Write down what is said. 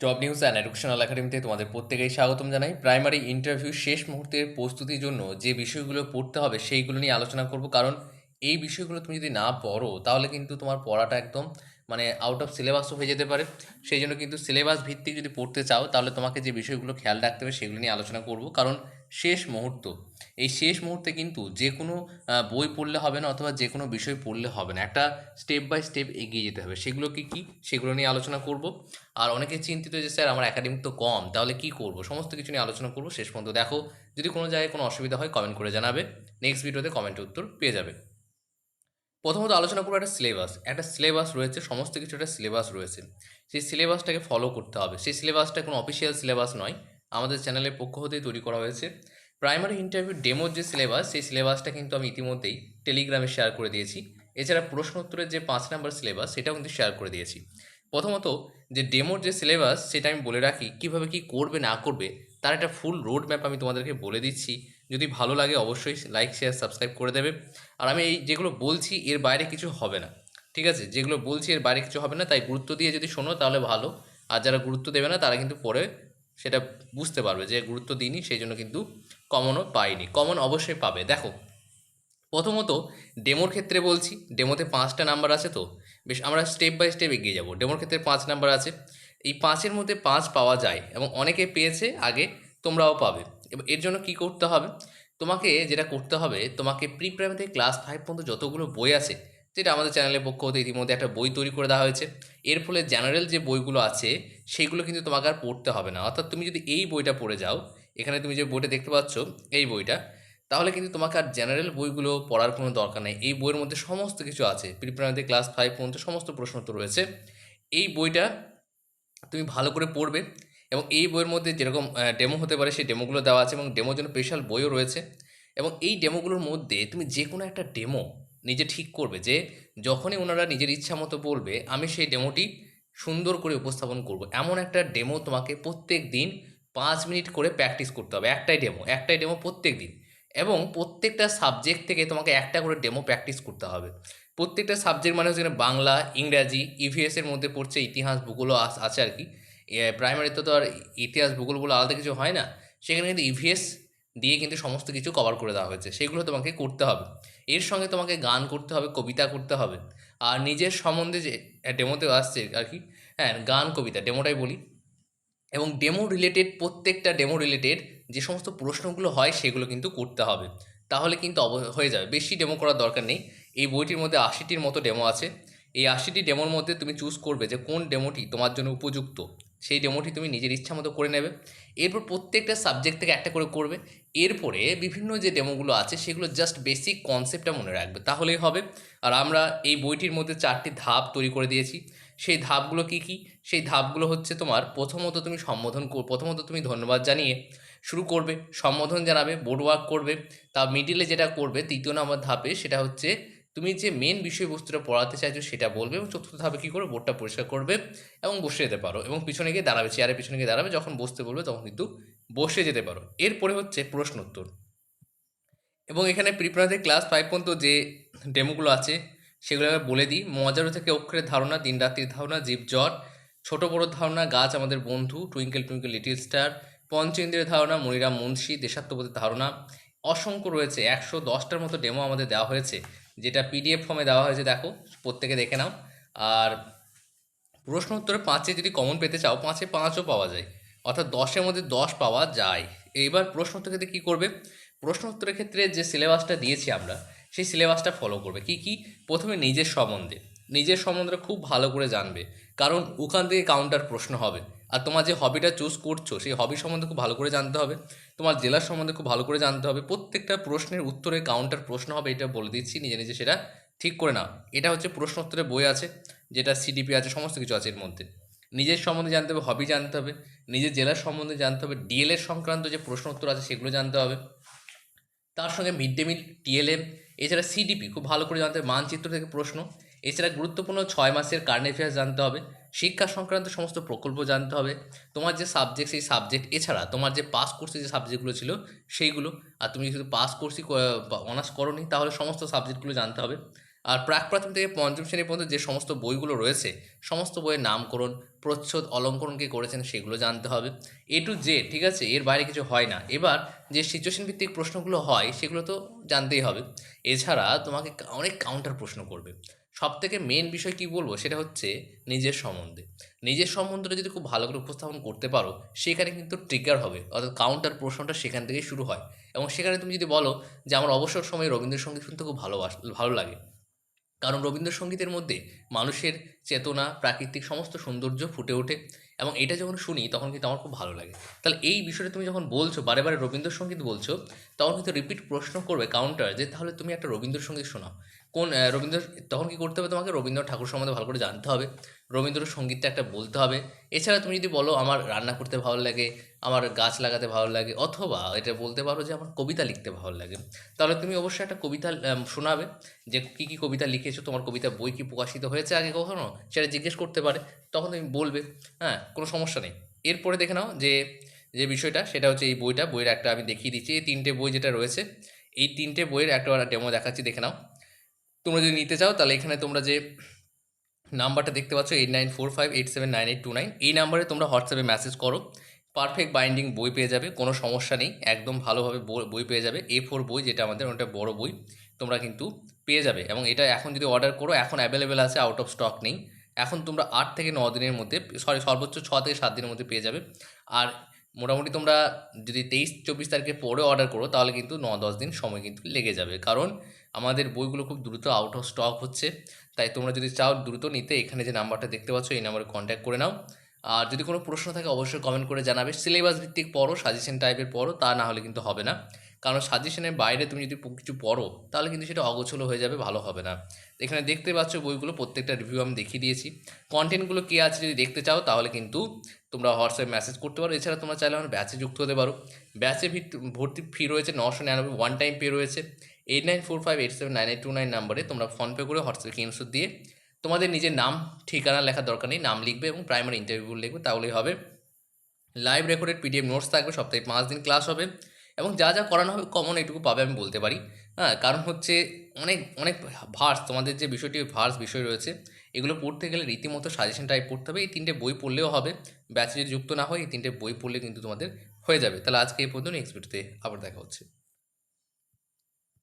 Job news and educational একাডেমিতে তোমাদের প্রত্যেকেই স্বাগতম জানাই। প্রাইমারি ইন্টারভিউ শেষ মুহূর্তের প্রস্তুতির জন্য যে বিষয়গুলো পড়তে হবে সেইগুলো নিয়ে আলোচনা করব। কারণ এই বিষয়গুলো তুমি যদি না পড়ো, তাহলে কিন্তু তোমার পড়াটা একদম মানে আউট অফ সিলেবাসও হয়ে যেতে পারে। সেই জন্য কিন্তু সিলেবাস ভিত্তিক যদি পড়তে চাও, তাহলে তোমাকে যে বিষয়গুলো খেয়াল রাখতে হবে সেগুলো নিয়ে আলোচনা করব। কারণ শেষ মুহূর্ত। এই শেষ মুহূর্তে কিন্তু যে কোনো বই পড়লে হবে না অথবা যে কোনো বিষয় পড়লে হবে না। একটা স্টেপ বাই স্টেপ এগিয়ে যেতে হবে। সেগুলো কি? কি সেগুলো নিয়ে আলোচনা করব। আর অনেকে চিন্তিত যে, স্যার, আমার একাডেমিক তো কম, তাহলে কি করব? সমস্ত কিছু নিয়ে আলোচনা করব শেষ পর্যন্ত। দেখো, যদি কোনো জায়গায় কোনো অসুবিধা হয় কমেন্ট করে জানাবে। নেক্সট ভিডিওতে কমেন্টের উত্তর পেয়ে যাবে। প্রথমত আলোচনা করব একটা সিলেবাস একটা সিলেবাস রয়েছে, সমস্ত কিছু একটা সিলেবাস রয়েছে। সেই সিলেবাসটাকে ফলো করতে হবে। সেই সিলেবাসটা কোনো অফিসিয়াল সিলেবাস নয়। আমাদের চ্যানেলের পক্ষ হতেই তৈরি করা হয়েছে। প্রাইমারি ইন্টারভিউ ডেমোর যে সিলেবাস, সেই সিলেবাসটা কিন্তু আমি ইতিমধ্যেই টেলিগ্রামে শেয়ার করে দিয়েছি। এছাড়া প্রশ্ন উত্তরের যে পাঁচ নাম্বার সিলেবাস, সেটাও কিন্তু শেয়ার করে দিয়েছি। প্রথমত, যে ডেমোর যে সিলেবাস, সেটা আমি বলে রাখি, কীভাবে কী করবে, না করবে, তার একটা ফুল রোড ম্যাপ আমি তোমাদেরকে বলে দিচ্ছি। যদি ভালো লাগে, অবশ্যই লাইক, শেয়ার, সাবস্ক্রাইব করে দেবে। আর আমি এই যেগুলো বলছি, এর বাইরে কিছু হবে না। ঠিক আছে? যেগুলো বলছি, এর বাইরে কিছু হবে না। তাই গুরুত্ব দিয়ে যদি শোনো, তাহলে ভালো। আর যারা গুরুত্ব দেবে না, তারা কিন্তু পরে সেটা বুঝতে পারবে যে গুরুত্ব দিইনি, সেই জন্য কিন্তু কমনও পাইনি। কমন অবশ্যই পাবে। দেখো, প্রথমত ডেমোর ক্ষেত্রে বলছি ডেমোতে পাঁচটা নাম্বার আছে তো? বেশ, আমরা স্টেপ বাই স্টেপ এগিয়ে যাব। ডেমোর ক্ষেত্রে পাঁচ নাম্বার আছে। এই পাঁচের মধ্যে পাঁচ পাওয়া যায় এবং অনেকে পেয়েছে, আগে তোমরাও পাবে। এবার এর জন্য কি করতে হবে? তোমাকে যেটা করতে হবে, তোমাকে প্রি প্রাইমারি ক্লাস ফাইভ পর্যন্ত যতগুলো বই আছে যেটা আমাদের চ্যানেলের পক্ষ হতে ইতিমধ্যে একটা বই তৈরি করে দেওয়া হয়েছে। এর ফলে জেনারেল যে বইগুলো আছে, সেইগুলো কিন্তু তোমাকে আর পড়তে হবে না। অর্থাৎ তুমি যদি এই বইটা পড়ে যাও, এখানে তুমি যে বইটা দেখতে পাচ্ছ, এই বইটা, তাহলে কিন্তু তোমাকে আর জেনারেল বইগুলো পড়ার কোনো দরকার নেই। এই বইয়ের মধ্যে সমস্ত কিছু আছে। প্রিপ্রাইমারি ক্লাস ফাইভ পর্যন্ত সমস্ত প্রশ্ন তো রয়েছে। এই বইটা তুমি ভালো করে পড়বে এবং এই বইয়ের মধ্যে যেরকম ডেমো হতে পারে, সেই ডেমোগুলো দেওয়া আছে এবং ডেমোর জন্য স্পেশাল বইও রয়েছে। এবং এই ডেমোগুলোর মধ্যে তুমি যে কোনো একটা ডেমো নিজে ঠিক করবে যে যখনই ওনারা নিজের ইচ্ছা মতো বলবে, আমি সেই ডেমোটি সুন্দর করে উপস্থাপন করব। এমন একটা ডেমো তোমাকে প্রত্যেক দিন পাঁচ মিনিট করে প্র্যাকটিস করতে হবে, একটাই ডেমো একটাই ডেমো প্রত্যেক দিন। এবং প্রত্যেকটা সাবজেক্ট থেকে তোমাকে একটা করে ডেমো প্র্যাকটিস করতে হবে। প্রত্যেকটা সাবজেক্ট মানে হচ্ছে বাংলা, ইংরাজি ইভিএসের মধ্যে পড়ছে, ইতিহাস, ভূগোল আছে আর কি। প্রাইমারিতে তো আর ইতিহাস, ভূগোল বলে আলাদা কিছু হয় না। সেখানে কিন্তু ইভিএস দিয়ে কিন্তু সমস্ত কিছু কভার করে দেওয়া হয়েছে। সেগুলো তোমাকে করতে হবে। এর সঙ্গে তোমাকে গান করতে হবে, কবিতা করতে হবে। আর নিজের সম্বন্ধে যে ডেমোতে আসছে আর কি। হ্যাঁ গান, কবিতা ডেমোটাই বলি। এবং ডেমো রিলেটেড প্রত্যেকটা ডেমো রিলেটেড যে সমস্ত প্রশ্নগুলো হয়, সেগুলো কিন্তু করতে হবে। তাহলে কিন্তু অব- হয়ে যাবে। বেশি ডেমো করার দরকার নেই। এই বইটির মধ্যে আশিটির মতো ডেমো আছে। এই আশিটি ডেমোর মধ্যে তুমি চুজ করবে যে কোন ডেমোটি তোমার জন্য উপযুক্ত। সেই ডেমোটি তুমি নিজের ইচ্ছা মতো করে নেবে। এরপর প্রত্যেকটা সাবজেক্ট থেকে একটা করে করবে। এরপরে বিভিন্ন যে ডেমোগুলো আছে, সেগুলো জাস্ট বেসিক কনসেপ্টটা মনে রাখবে। তাহলেই হবে। আর আমরা এই বইটির মধ্যে চারটি ধাপ তৈরি করে দিয়েছি। সেই ধাপগুলো কি কি? সেই ধাপগুলো হচ্ছে তোমার প্রথমত তুমি সম্বোধন প্রথমত তুমি ধন্যবাদ জানিয়ে শুরু করবে। সম্বোধন জানাবে বোর্ড ওয়ার্ক করবে। তা মিডিলে যেটা করবে, তৃতীয় নম্বর ধাপে সেটা হচ্ছে তুমি যে মেন বিষয়বস্তুটা পড়াতে চাইছো সেটা বলবে এবং চতুর্থ ধাপে কী করবে? বোর্ডটা পরিষ্কার করবে এবং বসে যেতে পারো এবং পিছনে গিয়ে দাঁড়াবে চেয়ারের পিছনে গিয়ে দাঁড়াবে, যখন বসতে বলবে তখন কিন্তু বসে যেতে পারো। এরপরে হচ্ছে প্রশ্ন উত্তর। এবং এখানে প্রিপারেটরি ক্লাস ফাইভ পর্যন্ত যে ডেমোগুলো আছে, সেগুলো বলে দিই। মজারো থেকে অক্ষরের ধারণা, দিন রাত্রির ধারণা জীবজট ছোট বড় ধারণা, গাছ আমাদের বন্ধু টুইঙ্কেল টুইঙ্কেল লিটিল স্টার পঞ্চেন্দ্রের ধারণা মনিরাম মুন্সি, দেশাত্মবোধের ধারণা, অসংখ্য রয়েছে। একশো দশটার মতো ডেমো আমাদের দেওয়া হয়েছে। যেটা পিডিএফ ফর্মে দেওয়া হয়েছে, দেখো, প্রত্যেকে দেখে নাও। আর প্রশ্ন উত্তরে পাঁচে যদি কমন পেতে চাও, পাঁচে পাঁচও পাওয়া যায়। অর্থাৎ দশের মধ্যে দশ পাওয়া যায়। এইবার প্রশ্ন উত্তর ক্ষেত্রে কী করবে? প্রশ্ন উত্তরের ক্ষেত্রে যে সিলেবাসটা দিয়েছি আমরা, সেই সিলেবাসটা ফলো করবে। কি কি? প্রথমে নিজের সম্বন্ধে। নিজের সম্বন্ধে খুব ভালো করে জানবে। কারণ ওখান থেকে কাউন্টার প্রশ্ন হবে। আর তোমার যে হবিটা চুজ করছ, সেই হবি সম্বন্ধে খুব ভালো করে জানতে হবে। তোমার জেলার সম্বন্ধে খুব ভালো করে জানতে হবে। প্রত্যেকটা প্রশ্নের উত্তরে কাউন্টার প্রশ্ন হবে, এটা বলে দিচ্ছি, নিজে নিজে সেটা ঠিক করে নাও। এটা হচ্ছে প্রশ্ন উত্তরের বই আছে, যেটা সিডিপি আছে, সমস্ত কিছু আছে এর মধ্যে। নিজের সম্বন্ধে জানতে হবে হবি জানতে হবে। নিজের জেলার সম্বন্ধে জানতে হবে। ডিএলএর সংক্রান্ত যে প্রশ্ন উত্তর আছে, সেগুলো জানতে হবে। তার সঙ্গে মিড ডে মিল টিএলএম এছাড়া সিডিপি খুব ভালো করে জানতে হবে। মানচিত্র থেকে প্রশ্ন। এছাড়া গুরুত্বপূর্ণ ছয় মাসের কারেন্ট অ্যাফেয়ার্স জানতে হবে। শিক্ষা সংক্রান্ত সমস্ত প্রকল্প জানতে হবে। তোমার যে সাবজেক্ট সেই সাবজেক্ট এছাড়া তোমার যে পাস কোর্সে যে সাবজেক্টগুলো ছিল, সেইগুলো, আর তুমি যদি পাস কোর্সই অনার্স করোনি, তাহলে সমস্ত সাবজেক্টগুলো জানতে হবে। আর প্রাক প্রাথমিক থেকে পঞ্চম শ্রেণি পর্যন্ত যে সমস্ত বইগুলো রয়েছে, সমস্ত বইয়ের নামকরণ, প্রচ্ছদ, অলঙ্করণ কে করেছেন সেগুলো জানতে হবে। এ টু জে ঠিক আছে? এর বাইরে কিছু হয় না। এবার যে সিচুয়েশন ভিত্তিক প্রশ্নগুলো হয়, সেগুলো তো জানতেই হবে। এছাড়া তোমাকে অনেক কাউন্টার প্রশ্ন করবে। সব থেকে মেন বিষয় কি বলব? সেটা হচ্ছে নিজের সম্বন্ধে। নিজের সম্বন্ধটা যদি খুব ভালো করে উপস্থাপন করতে পারো, সেখানে কিন্তু ট্রিগার হবে। অর্থাৎ কাউন্টার প্রশ্নটা সেখান থেকেই শুরু হয়। এবং সেখানে তুমি যদি বলো যে, আমার অবসর সময়ে রবীন্দ্রসঙ্গীত শুনতে খুব ভালোবাস ভালো লাগে। কারণ রবীন্দ্রসঙ্গীতের মধ্যে মানুষের চেতনা, প্রাকৃতিক সমস্ত সৌন্দর্য ফুটে ওঠে। এবং এটা যখন শুনি, তখন কিন্তু আমার খুব ভালো লাগে। তাহলে এই বিষয়টা তুমি যখন বলছো, বারে বারে রবীন্দ্রসঙ্গীত বলছো, তখন কিন্তু রিপিট প্রশ্ন করবে কাউন্টার যে, তাহলে তুমি একটা রবীন্দ্রসঙ্গীত শোনাও। কোন রবীন্দ্র, তখন কি করতে হবে তোমাকে? রবীন্দ্র ঠাকুর সম্বন্ধে ভালো করে জানতে হবে। রবীন্দ্রসঙ্গীতটা একটা বলতে হবে। এছাড়া তুমি যদি বলো আমার রান্না করতে ভালো লাগে, আমার গাছ লাগাতে ভালো লাগে, অথবা এটা বলতে পারো যে আমার কবিতা লিখতে ভালো লাগে। তাহলে তুমি অবশ্যই একটা কবিতা শোনাবে যে কী কী কবিতা লিখেছো, তোমার কবিতা বই কি প্রকাশিত হয়েছে আগে কখনো? সেটা জিজ্ঞেস করতে পারে, তখন তুমি বলবে হ্যাঁ কোনো সমস্যা নেই। এরপরে দেখে নাও যে যে বিষয়টা, সেটা হচ্ছে এই বইটা। বইয়ের একটা আমি দেখিয়ে দিচ্ছি। এই তিনটে বই যেটা রয়েছে, এই তিনটে বইয়ের একটা ডেমো দেখাচ্ছি, দেখে নাও। তোমরা যদি নিতে চাও, তাহলে এখানে তোমরা যে নাম্বারটা দেখতে পাচ্ছ eight nine four five eight seven nine eight two nine এই নাম্বারে তোমরা হোয়াটসঅ্যাপে মেসেজ করো। পারফেক্ট বাইন্ডিং বই পেয়ে যাবে, কোনো সমস্যা নেই, একদম ভালোভাবে বই- পেয়ে যাবে এ ফোর বই, যেটা আমাদের ওটা বড় বই, তোমরা কিন্তু পেয়ে যাবে। এবং এটা এখন যদি অর্ডার করো, এখন অ্যাভেলেবেল আছে আউট অফ স্টক নেই। এখন তোমরা আট থেকে ন দিনের মধ্যে সরি সর্বোচ্চ ছ থেকে সাত দিনের মধ্যে পেয়ে যাবে। আর মোটামুটি তোমরা যদি তেইশ, চব্বিশ তারিখে পরে অর্ডার করো, তাহলে কিন্তু ন দশ দিন সময় কিন্তু লেগে যাবে। কারণ আমাদের বইগুলো খুব দ্রুত আউট অফ স্টক হচ্ছে। তাই তোমরা যদি চাও দ্রুত নিতে, এখানে যে নাম্বারটা দেখতে পাচ্ছ, এই নাম্বারে কন্ট্যাক্ট করে নাও। আর যদি কোনো প্রশ্ন থাকে, অবশ্যই কমেন্ট করে জানাবে। সিলেবাস ভিত্তিক পড়ো সাজেশন টাইপের পড়ো, তা না হলে কিন্তু হবে না। কারণ সাজেশনের বাইরে তুমি যদি কিছু পড়ো, তাহলে কিন্তু সেটা অগোছলো হয়ে যাবে, ভালো হবে না। এখানে দেখতে পাচ্ছ বইগুলো, প্রত্যেকটা রিভিউ আমি দেখিয়ে দিয়েছি। কন্টেন্টগুলো কী আছে যদি দেখতে চাও, তাহলে কিন্তু তোমরা হোয়াটসঅ্যাপে মেসেজ করতে পারো। এছাড়া তোমরা চাইলে আমার ব্যাচে যুক্ত হতে পারো। ব্যাচে ভর্তি ফি রয়েছে নশো নিরানব্বই ওয়ান টাইম পে রয়েছে। Eight nine four five eight seven nine eight two nine নাম্বারে তোমরা ফোনপে করে হোয়াটসঅ্যাপে কিনশো দিয়ে তোমাদের নিজের নাম, ঠিকানা লেখার দরকার নেই, নাম লিখবে এবং প্রাইমারি ইন্টারভিউ লিখবে, তাহলেই হবে। লাইভ রেকর্ডেড পিডিএফ নোটস থাকবে, সপ্তাহে পাঁচ দিন ক্লাস হবে এবং যা যা করানো হবে কমন এটুকু পাবে আমি বলতে পারি। হ্যাঁ কারণ হচ্ছে অনেক অনেক ভার্স তোমাদের যে বিষয়টি ভার্স বিষয় রয়েছে, এগুলো পড়তে গেলে রীতিমতো সাজেশন টাইপ পড়তে হবে। এই তিনটে বই পড়লেও হবে ব্যাচে যদি যুক্ত না হয়, এই তিনটে বই পড়লে কিন্তু তোমাদের হয়ে যাবে। তাহলে আজকে এই পর্যন্ত নেক্সট ভিডিওতে আবার দেখা হচ্ছে।